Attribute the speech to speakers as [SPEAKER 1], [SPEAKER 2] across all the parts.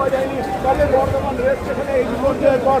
[SPEAKER 1] পাওয়া যায়নি। তবে বর্তমান রেল এই বিপর্যয়ের পর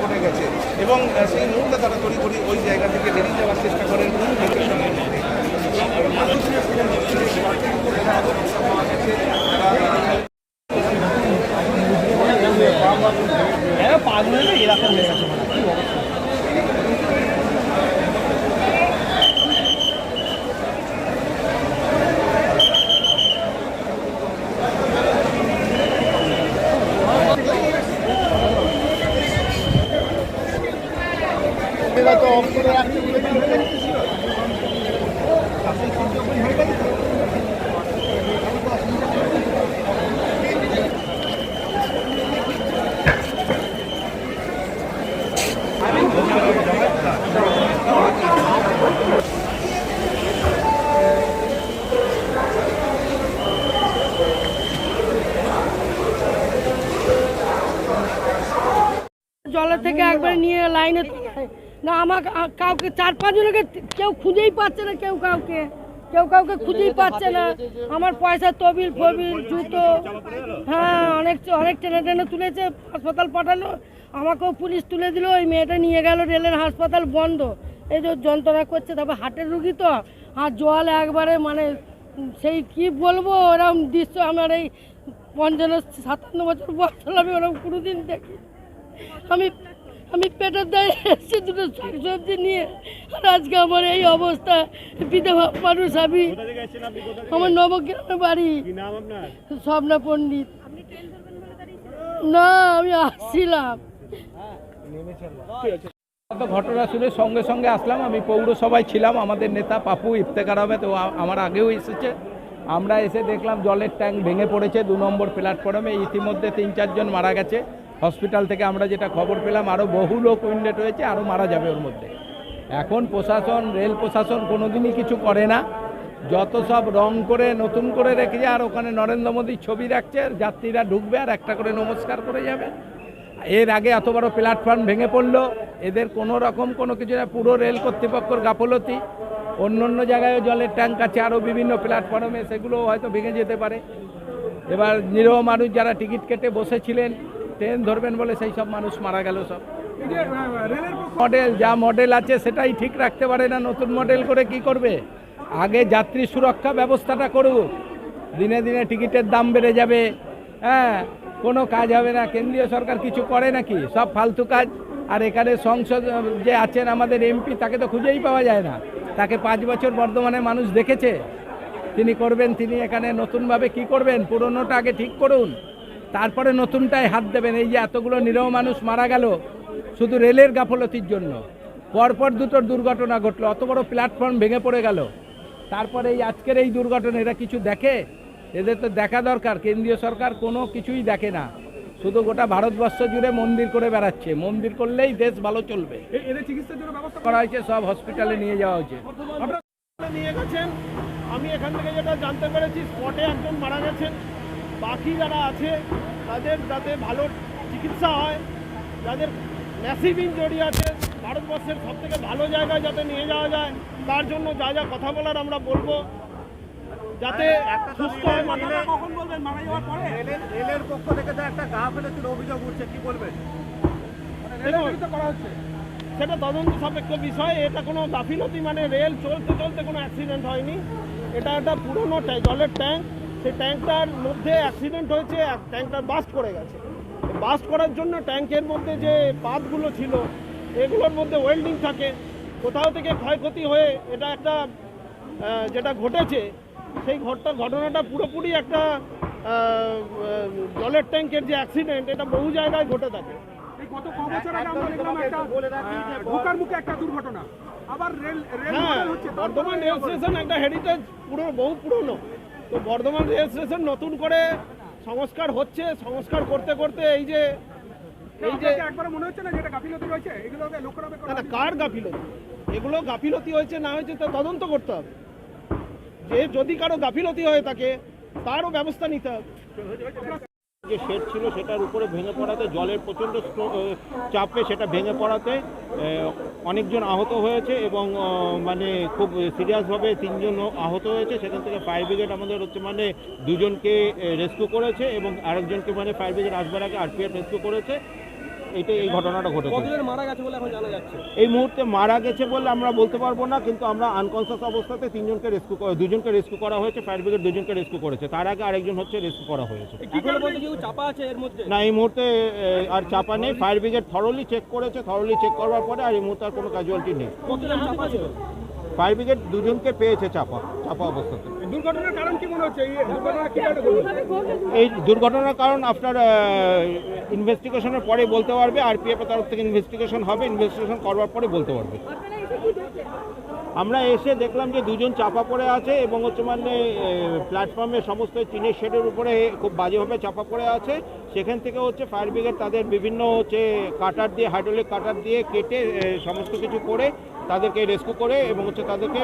[SPEAKER 2] ঘটে গেছে এবং আহ, সেই মুহূর্তে তারা তড়িঘড়ি ওই জায়গা থেকে বেরিয়ে যাওয়ার চেষ্টা করেন লোকের সঙ্গে
[SPEAKER 3] জলের থেকে একবার নিয়ে লাইনে। না আমার কাউকে চার পাঁচজনকে কেউ খুঁজেই পাচ্ছে না কেউ কাউকে। কেউ কাউকে খুঁজেই পাচ্ছে না। আমার পয়সা তবিল ফবিল জুতো হ্যাঁ অনেক অনেক টেনে টেনে তুলেছে হাসপাতাল পাঠালো। আমাকেও পুলিশ তুলে দিল ওই মেয়েটা নিয়ে গেল রেলের হাসপাতাল বন্ধ। এই যে যন্ত্রণা করছে তারপর হার্টের রুগী তো আর জল একবারে মানে সেই কি বলব ওরকম দৃশ্য আমার এই পঞ্চান্ন সাতান্ন বছর বয়স আমি ওরকম কোনোদিন দেখি আমি আমি পেটের দায়ে এসেছি দুটো শাকসবজি নিয়ে। আর আজকে আমার এই অবস্থা। বিধবা মানুষ আমি আমার নবগ্রামে বাড়ি। স্বপ্না পণ্ডিত। না আমি আসছিলাম।
[SPEAKER 4] তো ঘটনা শুনে সঙ্গে সঙ্গে আসলাম। আমি পৌরসভায় ছিলাম। আমাদের নেতা পাপু ইফতেকার আহমেদ ও আ- আমার আগেও এসেছে। আমরা এসে দেখলাম জলের ট্যাঙ্ক ভেঙে পড়েছে দু নম্বর প্ল্যাটফর্মে ইতিমধ্যে তিন চারজন মারা গেছে। হসপিটাল থেকে আমরা যেটা খবর পেলাম আরও বহু লোক উইন্ডেড হয়েছে আরও মারা যাবে ওর মধ্যে। এখন প্রশাসন, রেল প্রশাসন কোনোদিনই কিছু করে না। যত সব রং করে, নতুন করে রেখেছে, আর ওখানে নরেন্দ্র মোদীর ছবি রাখছে যাত্রীরা ঢুকবে, আর একটা করে নমস্কার করে যাবে। এর আগে এত বড় প্ল্যাটফর্ম ভেঙে পড়ল, এদের কোনো রকম কোনো কিছু না, পুরো রেল কর্তৃপক্ষের গাফলতি। অন্য অন্য জায়গায়ও জলের ট্যাঙ্ক আছে আরও বিভিন্ন প্ল্যাটফর্মে সেগুলো হয়তো ভেঙে যেতে পারে। এবার নিরহ মানুষ যারা টিকিট কেটে বসেছিলেন ট্রেন ধরবেন বলে সেই সব মানুষ মারা গেল সব। মডেল যা মডেল আছে সেটাই ঠিক রাখতে পারে না নতুন মডেল করে কি করবে? আগে যাত্রী সুরক্ষা ব্যবস্থাটা করুক। দিনে দিনে টিকিটের দাম বেড়ে যাবে। হ্যাঁ কোনো কাজ হবে না। কেন্দ্রীয় সরকার কিছু করে নাকি? সব ফালতু কাজ। আর এখানে সংসদ যে আছেন আমাদের এমপি তাকে তো খুঁজেই পাওয়া যায় না। তাকে পাঁচ বছর বর্ধমানে মানুষ দেখেছে। তিনি করবেন তিনি এখানে নতুনভাবে কি করবেন? পুরনোটা আগে ঠিক করুন। তারপরে নতুনটায় হাত দেবেন। এই যে এতগুলো নিরহ মানুষ মারা গেল শুধু রেলের গাফলতির জন্য। পরপর দুটো দুর্ঘটনা ঘটলো অত বড় প্ল্যাটফর্ম ভেঙে পড়ে গেল। তারপরে এই আজকের এই দুর্ঘটনা এরা কিছু দেখে? এদের তো দেখা দরকার কেন্দ্রীয় সরকার কোনো কিছুই দেখে না। শুধু গোটা ভারতবর্ষ জুড়ে মন্দির করে বেড়াচ্ছে। মন্দির করলেই দেশ ভালো চলবে। করা হয়েছে সব হসপিটালে নিয়ে যাওয়া হয়েছে।
[SPEAKER 1] নিয়ে গেছেন। আমি এখান থেকে যেটা জানতে পেরেছি স্পটে একজন মারা গেছেন। বাকি যারা আছে তাদের যাতে ভালো চিকিৎসা হয় যাদের ম্যাসিভ ইনজুরি আছে ভারতবর্ষের সব থেকে ভালো জায়গায় যাতে নিয়ে যাওয়া যায় তার জন্য যা যা কথা বলার আমরা বলব। যাতে সুস্থ হয় কখন বলবেন? মারা যাওয়ার পরে?
[SPEAKER 5] রেলের পক্ষ থেকে তো একটা গা ফেলেছিল অভিযোগ উঠছে কি বলবেন?
[SPEAKER 1] সেটা তদন্ত সাপেক্ষ বিষয় এটা কোনো গাফিলতি মানে রেল চলতে চলতে কোনো অ্যাক্সিডেন্ট হয়নি। এটা একটা পুরনো জলের ট্যাঙ্ক। সেই ট্যাঙ্কটার মধ্যে অ্যাক্সিডেন্ট হয়েছে ট্যাঙ্কটা বাস্ট করে গেছে। বাস্ট করার জন্য ট্যাঙ্কের মধ্যে যে পাতগুলো ছিল এগুলোর মধ্যে ওয়েল্ডিং থাকে। কোথাও থেকে ক্ষয়ক্ষতি হয়ে এটা একটা যেটা ঘটেছে সেই ঘটনা ঘটনাটা পুরোপুরি একটা জলের ট্যাঙ্কের যে অ্যাক্সিডেন্ট এটা বহু জায়গায় ঘটে থাকে।
[SPEAKER 6] গত ক বছর আগে আমরা দেখলাম একটা ঢোকার মুখে একটা দুর্ঘটনা। আবার রেল রেল
[SPEAKER 1] হ্যাঁ
[SPEAKER 6] হচ্ছে তার
[SPEAKER 1] বর্ধমান রেল স্টেশন একটা হেরিটেজ পুরো বহু পুরনো। তো বর্ধমান রেল স্টেশন নতুন করে সংস্কার হচ্ছে সংস্কার করতে করতে এই যে এই যে
[SPEAKER 6] একবার মনে হচ্ছে না গাফিলতি রয়েছে?
[SPEAKER 1] না, কার গাফিলতি? এগুলো গাফিলতি হয়েছে না হয়েছে তা তদন্ত করতে হবে। যে যদি কারও গাফিলতি হয়ে থাকে তারও ব্যবস্থা নিতে হবে।
[SPEAKER 7] যে শেড ছিল সেটার উপরে ভেঙে পড়াতে, জলের প্রচণ্ড চাপে সেটা ভেঙে পড়াতে অনেকজন আহত হয়েছে এবং মানে খুব সিরিয়াসভাবে তিনজন আহত হয়েছে। সেখান থেকে ফায়ার ব্রিগেড আমাদের হচ্ছে মানে দুজনকে রেস্কিউ করেছে এবং আরেকজনকে মানে ফায়ার ব্রিগেড আসবার আগে আরপিএফ রেস্কিউ করেছে। এটা এই ঘটনাটা ঘটেছে।
[SPEAKER 5] মারা গেছে বলে এখন জানা যাচ্ছে?
[SPEAKER 7] এই মুহূর্তে মারা গেছে বলে আমরা বলতে পারব না কিন্তু আমরা আনকনসিয়াস অবস্থাতে তিনজনকে রেস্কিউ দুজনকে রেস্কিউ করা হয়েছে ফায়ার ব্রিগেড দুজনকে রেস্কিউ করেছে। তার আগে আরেকজন হচ্ছে রেস্কিউ করা হয়েছে।
[SPEAKER 5] এখনও পর্যন্ত কেউ চাপা আছে এর মধ্যে?
[SPEAKER 7] না এই মুহূর্তে আর চাপা নেই। ফায়ার ব্রিগেড থরলি চেক করেছে থরলি চেক করবার পরে আর এই মুহূর্তে আর কোনো ক্যাজুয়ালিটি নেই।
[SPEAKER 5] কতজন চাপা ছিল?
[SPEAKER 7] ফায়ার ব্রিগেড দুজনকে পেয়েছে চাপা চাপা অবস্থাতে।
[SPEAKER 6] দুর্ঘটনার কারণ কি মনে হচ্ছে? এই
[SPEAKER 7] দুর্ঘটনার কারণ আপনার ইনভেস্টিগেশনের পরে বলতে পারবে আরপিএফ এর তরফ থেকে ইনভেস্টিগেশন হবে ইনভেস্টিগেশন করবার পরে বলতে পারবে। আমরা এসে দেখলাম যে দুজন চাপা পড়ে আছে এবং হচ্ছে মানে প্ল্যাটফর্মে সমস্ত টিনের শেডের উপরে খুব বাজেভাবে চাপা পড়ে আছে। সেখান থেকে হচ্ছে ফায়ার ব্রিগেড তাদের বিভিন্ন হচ্ছে কাটার দিয়ে হাইড্রোলিক কাটার দিয়ে কেটে সমস্ত কিছু করে তাদেরকে রেস্কিউ করে এবং হচ্ছে তাদেরকে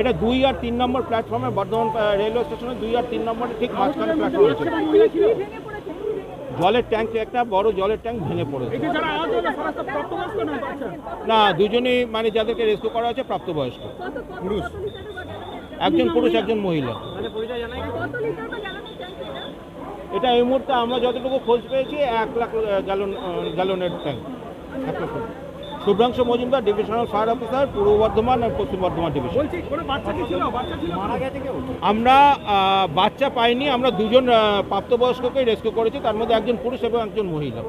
[SPEAKER 7] এটা দুই আর তিন নম্বর প্ল্যাটফর্মে বর্ধমান রেলওয়ে স্টেশনে দুই আর তিন নম্বরে ঠিক মাঝখানে প্ল্যাটফর্ম আছে জলের ট্যাঙ্ক একটা বড় জলের ট্যাঙ্ক ভেঙে পড়েছে। না দুজনেই মানে যাদেরকে রেস্কিউ করা হয়েছে প্রাপ্তবয়স্ক। পুরুষ। একজন পুরুষ একজন মহিলা। এটা এই মুহূর্তে আমরা যতটুকু খোঁজ পেয়েছি এক লাখ গ্যালন গ্যালনের ট্যাঙ্ক। এক lakh. Subhranshu Majumdar divisional fire officer Purba Bardhaman আর পশ্চিম বর্ধমান ডিভিশন
[SPEAKER 6] বলছি কোনো বাচ্চা কি ছিল? বাচ্চা ছিল মারা গেছে কেউ?
[SPEAKER 7] আমরা বাচ্চা পাইনি আমরা দুজন প্রাপ্তবয়স্ককে রেস্কিউ করেছি তার মধ্যে একজন পুরুষ এবং একজন মহিলা।